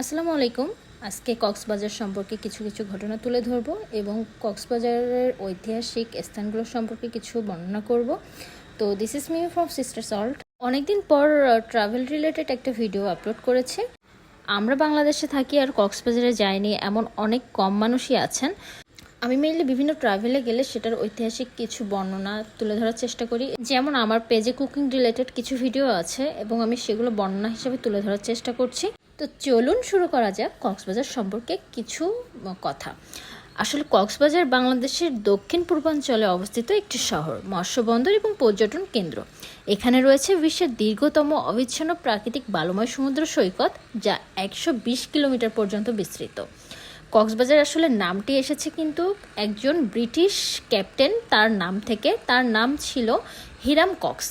আসসালামু আলাইকুম। আজকে কক্সবাজার সম্পর্কে কিছু কিছু ঘটনা তুলে ধরবো এবং কক্সবাজারের ঐতিহাসিক স্থানগুলো সম্পর্কে কিছু বর্ণনা করব। তো this is me from sister salt অনেকদিন পর ট্রাভেল রিলেটেড একটা ভিডিও আপলোড করেছে। আমরা বাংলাদেশে থাকি আর কক্সবাজারে যাইনি, এমন অনেক কম মানুষই আছেন। আমি মেইনলি বিভিন্ন ট্রাভেলে গেলে সেটার ঐতিহাসিক কিছু বর্ণনা তুলে ধরার চেষ্টা করি। যেমন আমার পেজে কুকিং রিলেটেড কিছু ভিডিও আছে এবং আমি সেগুলো বর্ণনা হিসেবে তুলে ধরার চেষ্টা করছি। তো চলুন শুরু করা যাক কক্সবাজার সম্পর্কে কিছু কথা। আসলে কক্সবাজার বাংলাদেশের দক্ষিণ পূর্বাঞ্চলে অবস্থিত একটি শহর, মৎস্য বন্দর এবং পর্যটন কেন্দ্র। এখানে রয়েছে বিশ্বের দীর্ঘতম অবিচ্ছিন্ন প্রাকৃতিক বালুময় সমুদ্র সৈকত, যা একশো বিশ কিলোমিটার পর্যন্ত বিস্তৃত। কক্সবাজার আসলে নামটি এসেছে কিন্তু একজন ব্রিটিশ ক্যাপ্টেন, তার নাম থেকে, তার নাম ছিল হিরাম কক্স।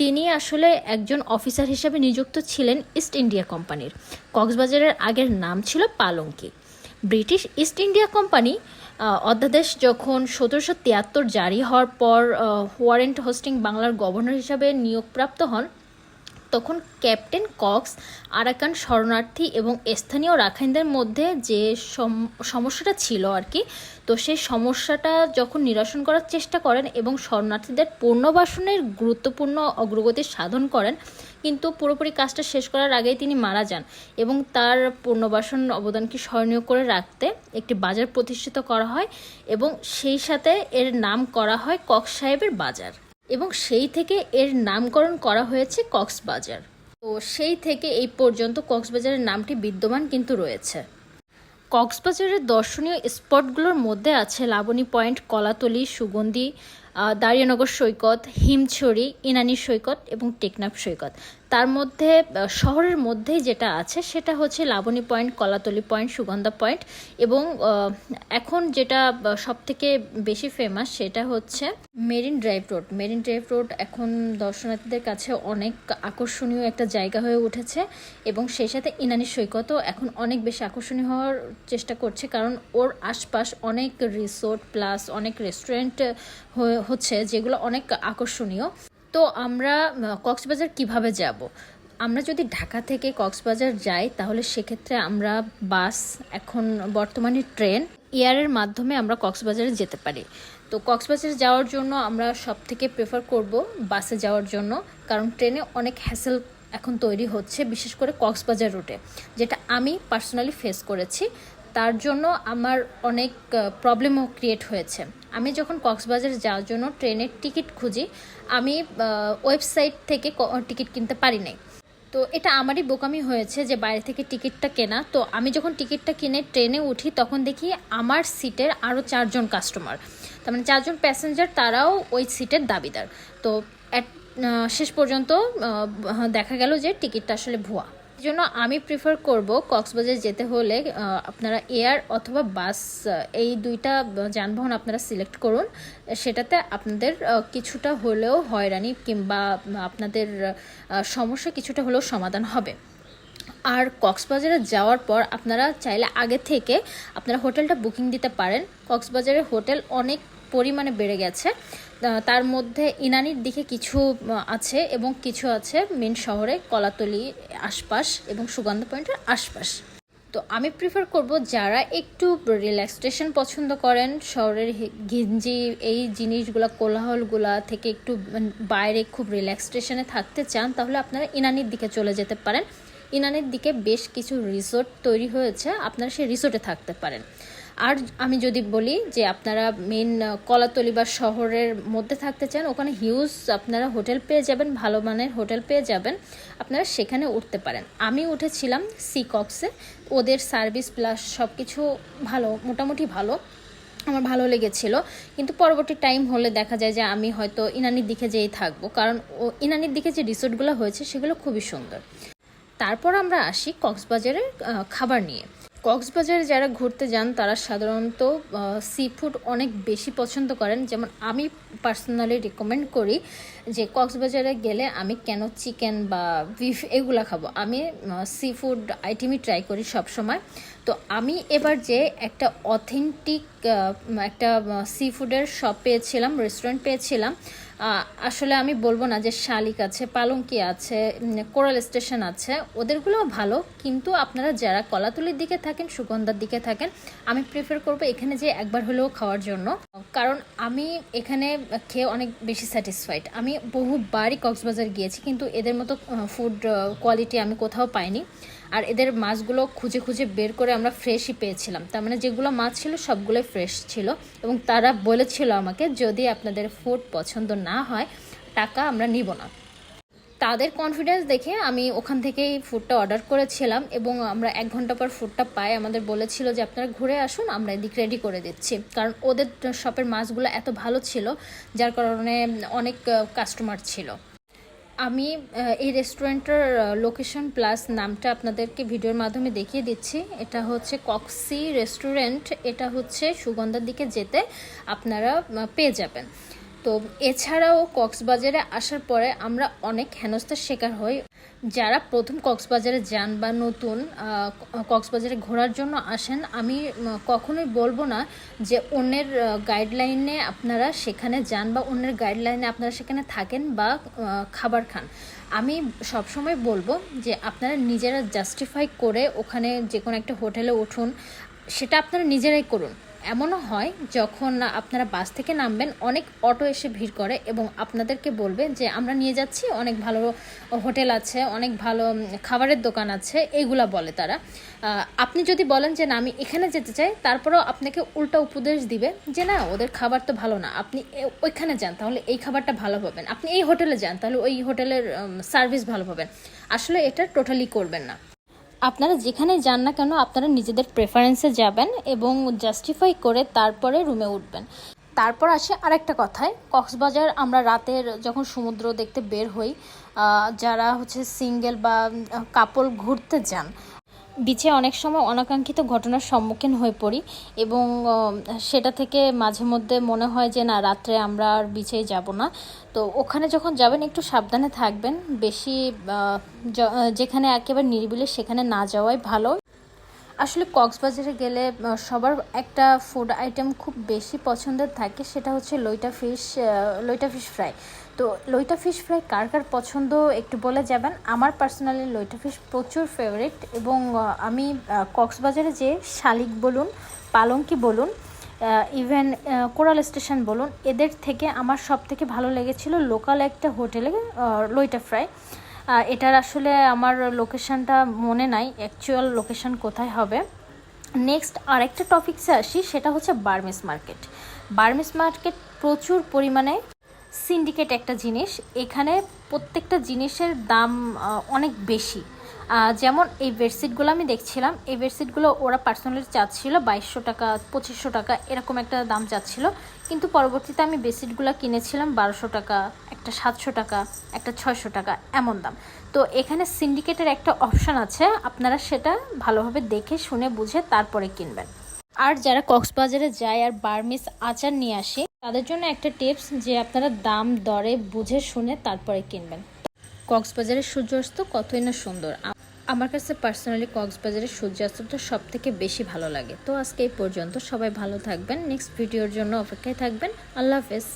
তিনি আসলে একজন অফিসার হিসেবে নিযুক্ত ছিলেন ইস্ট ইন্ডিয়া কোম্পানির। কক্সবাজারের আগের নাম ছিল Palongki. British East India company অধ্যাদেশ যখন সতেরোশো তিয়াত্তর জারি হওয়ার পর ওয়ারেন্ট হোস্টিং বাংলার গভর্নর হিসাবে নিয়োগপ্রাপ্ত হন তখন ক্যাপ্টেন কক্স, আরাকান শরণার্থী এবং স্থানীয় রাখাইনদের মধ্যে যে সম- সমস্যাটা ছিল আর কি তো সেই সমস্যাটা যখন নিরসন করার চেষ্টা করেন এবং শরণার্থীদের পুনর্বাসনের গুরুত্বপূর্ণ অগ্রগতি সাধন করেন, কিন্তু পুরোপুরি কাজটা শেষ করার আগেই তিনি মারা যান এবং তার পুনর্বাসন অবদানকে স্মরণীয় করে রাখতে একটি বাজার প্রতিষ্ঠিত করা হয় এবং সেই সাথে এর নাম করা হয় কক্স সাহেবের বাজার। এবং সেই থেকে এর নামকরণ করা হয়েছে কক্সবাজার। তো সেই থেকে এই পর্যন্ত কক্সবাজারের নামটি বিদ্যমান কিন্তু রয়েছে। কক্সবাজারের দর্শনীয় স্পটগুলোর মধ্যে আছে লাবণী পয়েন্ট, কলাতলি, সুগন্ধি দারিয়ানগর সৈকত, হিমছড়ি, ইনানি সৈকত এবং টেকনাফ সৈকত। তার মধ্যে শহরের মধ্যেই যেটা আছে সেটা হচ্ছে Laboni point, Kolatoli point, Sugandha point এবং এখন যেটা সব থেকে বেশি ফেমাস সেটা হচ্ছে marine drive road. Marine drive road এখন দর্শনার্থীদের কাছে অনেক আকর্ষণীয় একটা জায়গা হয়ে উঠেছে এবং সেই সাথে ইনানি সৈকতও এখন অনেক বেশি আকর্ষণীয় হওয়ার চেষ্টা করছে কারণ ওর আশপাশ অনেক রিসোর্ট প্লাস অনেক রেস্টুরেন্ট হচ্ছে যেগুলো অনেক আকর্ষণীয়। তো আমরা কক্সবাজার কীভাবে যাব? আমরা যদি ঢাকা থেকে কক্সবাজার যাই, তাহলে সেক্ষেত্রে আমরা বাস, এখন বর্তমানে ট্রেন এয়ারের মাধ্যমে আমরা কক্সবাজারে যেতে পারি। তো কক্সবাজার যাওয়ার জন্য আমরা সব থেকে প্রেফার করব বাসে যাওয়ার জন্য, কারণ ট্রেনে অনেক হ্যাসেল এখন তৈরি হচ্ছে, বিশেষ করে কক্সবাজার রুটে, যেটা আমি পার্সোনালি ফেস করেছি। তার জন্য আমার অনেক প্রবলেমও ক্রিয়েট হয়েছে। আমি যখন কক্সবাজার যাওয়ার জন্য ট্রেনের টিকিট খুঁজি, আমি ওয়েবসাইট থেকে টিকিট কিনতে পারি নাই। তো এটা আমারই বোকামি হয়েছে যে বাইরে থেকে টিকিটটা কেনা। তো আমি যখন টিকিটটা কিনে ট্রেনে উঠি, তখন দেখি আমার সিটের আরও চারজন কাস্টমার। তার মানে চারজন প্যাসেঞ্জার, তারাও ওই সিটের দাবিদার। তো শেষ পর্যন্ত দেখা গেল যে টিকিটটা আসলে ভুয়া। জন্য আমি প্রিফার করব কক্সবাজার যেতে হলে আপনারা এয়ার অথবা বাস এই দুইটা যানবাহন আপনারা সিলেক্ট করুন। সেটাতে আপনাদের কিছুটা হলেও হয়রানি কিংবা আপনাদের সমস্যা কিছুটা হলেও সমাধান হবে। আর কক্সবাজারে যাওয়ার পর আপনারা চাইলে আগে থেকে আপনারা হোটেলটা বুকিং দিতে পারেন। কক্সবাজারের হোটেল অনেক পরিমাণে বেড়ে গেছে। তার মধ্যে ইনানির দিকে কিছু আছে এবং কিছু আছে মেন শহরে, কলাতলি আশপাশ এবং সুগন্ধ পয়েন্টের আশপাশ। তো আমি প্রিফার করব যারা একটু রিল্যাক্সেশন পছন্দ করেন, শহরের ঘিঞ্জি এই জিনিসগুলো, কোলাহলগুলা থেকে একটু বাইরে খুব রিল্যাক্সেশনে থাকতে চান, তাহলে আপনারা ইনানির দিকে চলে যেতে পারেন। ইনানির দিকে বেশ কিছু রিসোর্ট তৈরি হয়েছে, আপনারা সেই রিসোর্টে থাকতে পারেন। আর আমি যদি বলি যে আপনারা মেন কলাতলি বা শহরের মধ্যে থাকতে চান, ওখানে হিউজ আপনারা হোটেল পেয়ে যাবেন, ভালো মানের হোটেল পেয়ে যাবেন, আপনারা সেখানে উঠতে পারেন। আমি উঠেছিলাম সি কক্সে ওদের সার্ভিস প্লাস সব কিছু ভালো, মোটামুটি ভালো, আমার ভালো লেগেছিল। কিন্তু পরবর্তী টাইম হলে দেখা যায় যে আমি হয়তো ইনানির দিকে যেই থাকব, কারণ ও, ইনানির দিকে যে রিসোর্টগুলো হয়েছে, সেগুলো খুবই সুন্দর। তারপর আমরা আসি কক্সবাজারের খাবার নিয়ে। কক্সবাজারে যারা ঘুরতে যান, তারা সাধারণত সি ফুড অনেক বেশি পছন্দ করেন। যেমন আমি পার্সোনালি রিকমেন্ড করি যে, কক্সবাজারে গেলে আমি কেন চিকেন বা বিফ এগুলা খাব। আমি সি ফুড আইটেমই ট্রাই করি সব সময় তো আমি এবার যে একটা অথেন্টিক একটা সি ফুডের শপ পেয়েছিলাম রেস্টুরেন্ট পেয়েছিলাম আসলে আমি বলব না যে শালিক আছে, পালঙ্কি আছে কোরাল স্টেশন আছে ওদেরগুলোও ভালো। কিন্তু আপনারা যারা কলাতুলির দিকে থাকেন, সুগন্ধার দিকে থাকেন, আমি প্রেফার করব এখানে যে একবার হলেও খাওয়ার জন্য। কারণ আমি এখানে খেয়ে অনেক বেশি স্যাটিসফাইড আমি বহুবারই কক্সবাজার গিয়েছি, কিন্তু এদের মতো ফুড কোয়ালিটি আমি কোথাও পাইনি। আর এদের মাছগুলো খুঁজে খুঁজে বের করে আমরা ফ্রেশই পেয়েছিলাম। তার মানে যেগুলো মাছ ছিল, সবগুলোই ফ্রেশ ছিল। এবং তারা বলেছিল আমাকে, যদি আপনাদের ফুড পছন্দ না হয়, টাকা আমরা নিব না। তাদের কনফিডেন্স দেখে আমি ওখান থেকেই ফুডটা অর্ডার করেছিলাম এবং আমরা এক ঘণ্টা পর ফুডটা পাই। আমাদের বলেছিল যে, আপনারা ঘুরে আসুন, আমরা এদিক রেডি করে দিচ্ছি। কারণ ওদের শপের মাছগুলো এত ভালো ছিল, যার কারণে অনেক কাস্টমার ছিল। আমি এই রেস্টুরেন্টের লোকেশন প্লাস নামটা আপনাদেরকে ভিডিওর মাধ্যমে দেখিয়ে দিচ্ছি। এটা হচ্ছে কক্সি রেস্টুরেন্ট। এটা হচ্ছে সুগন্ধার দিকে যেতে আপনারা পেয়ে যাবেন। তো এছাড়াও কক্সবাজারে আসার পরে আমরা অনেক হেনস্থার শিকার হই। যারা প্রথম কক্সবাজারে যান বা নতুন কক্সবাজারে ঘোরার জন্য আসেন, আমি কখনোই বলব না যে অন্যের গাইডলাইনে আপনারা সেখানে যান বা অন্যের গাইডলাইনে আপনারা সেখানে থাকেন বা খাবার খান। আমি সবসময় বলব যে আপনারা নিজেরা জাস্টিফাই করে ওখানে যে কোনো একটা হোটেলে উঠুন, সেটা আপনারা নিজেরাই করুন। এমনও হয় যখন আপনারা বাস থেকে নামবেন, অনেক অটো এসে ভিড় করে এবং আপনাদেরকে বলবে যে, আমরা নিয়ে যাচ্ছি, অনেক ভালো হোটেল আছে, অনেক ভালো খাবারের দোকান আছে এইগুলা বলে তারা। আপনি যদি বলেন যে, না, আমি এখানে যেতে চাই, তারপরেও আপনাকে উল্টা উপদেশ দিবে যে, না, ওদের খাবার তো ভালো না। আপনি ওইখানে যান, তাহলে এই খাবারটা ভালো পাবেন। আপনি এই হোটেলে যান, তাহলে ওই হোটেলের সার্ভিস ভালো পাবেন। আসলে এটা টোটালি করবেন না। আপনারা যেখানে যান না কেন, আপনারা নিজেদের প্রেফারেন্সে যাবেন এবং জাস্টিফাই করে তারপরে রুমে উঠবেন। তারপর আসে আরেকটা কথায়, কক্সবাজার আমরা রাতের যখন সমুদ্র দেখতে বের হই যারা হচ্ছে সিঙ্গেল বা কাপল ঘুরতে যান বিচে অনেক সময় অনাকাঙ্ক্ষিত ঘটনার সম্মুখীন হয়ে পড়ি এবং সেটা থেকে মাঝে মধ্যে মনে হয় যে, না, রাত্রে আমরা আর বিচে যাব না। তো ওখানে যখন যাবেন, একটু সাবধানে থাকবেন। বেশি যেখানে একেবারে নিরিবিলি, সেখানে না যাওয়াই ভালো। আসলে কক্সবাজারে গেলে সবার একটা ফুড আইটেম খুব বেশি পছন্দের থাকে, সেটা হচ্ছে লইটা ফিশ লইটা ফিশ ফ্রাই তো লইটা ফিশ ফ্রাই কার কার পছন্দ একটু বলে যাবেন? আমার পার্সোনালি লইটা ফিশ প্রচুর ফেভারিট এবং আমি কক্সবাজারে যে শালিক বলুন, পালঙ্কি বলুন ইভেন কোরাল স্টেশন বলুন, এদের থেকে আমার সব থেকে ভালো লেগেছিল লোকাল একটা হোটেলে লইটা ফ্রাই এটার আসলে আমার লোকেশানটা মনে নাই অ্যাকচুয়াল লোকেশান কোথায় হবে। নেক্সট আরেকটা টপিকসে আসি, সেটা হচ্ছে বার্মিস মার্কেট বার্মিস মার্কেট প্রচুর পরিমাণে সিন্ডিকেট একটা জিনিস, এখানে প্রত্যেকটা জিনিসের দাম অনেক বেশি। যেমন এই বেডশিটগুলো আমি দেখছিলাম, এই বেডশিটগুলো ওরা পার্সোনালি চাচ্ছিল বাইশশো টাকা, পঁচিশশো টাকা, এরকম একটা দাম চাচ্ছিল। কিন্তু পরবর্তীতে আমি বেডশিটগুলো কিনেছিলাম বারোশো টাকা, একটা সাতশো টাকা, একটা ছয়শো টাকা, এমন দাম। তো এখানে সিন্ডিকেটের একটা অপশান আছে, আপনারা সেটা ভালোভাবে দেখে, শুনে, বুঝে তারপরে কিনবেন। আর যারা কক্সবাজারে যায় আর বার্মিস আচার নিয়ে আসে, তাদের জন্য একটা টিপস যে আপনারা দাম, দরে, বুঝে, শুনে তারপরে কিনবেন। কক্সবাজারের সূর্যাস্ত কতই না সুন্দর। আমার কাছে পার্সোনালি কক্সবাজারের সূর্যাস্তটা সব থেকে বেশি ভালো লাগে। তো আজকে এই পর্যন্ত সবাই ভালো থাকবেন। নেক্সট ভিডিওর জন্য অপেক্ষায় থাকবেন। আল্লাহ হাফেজ।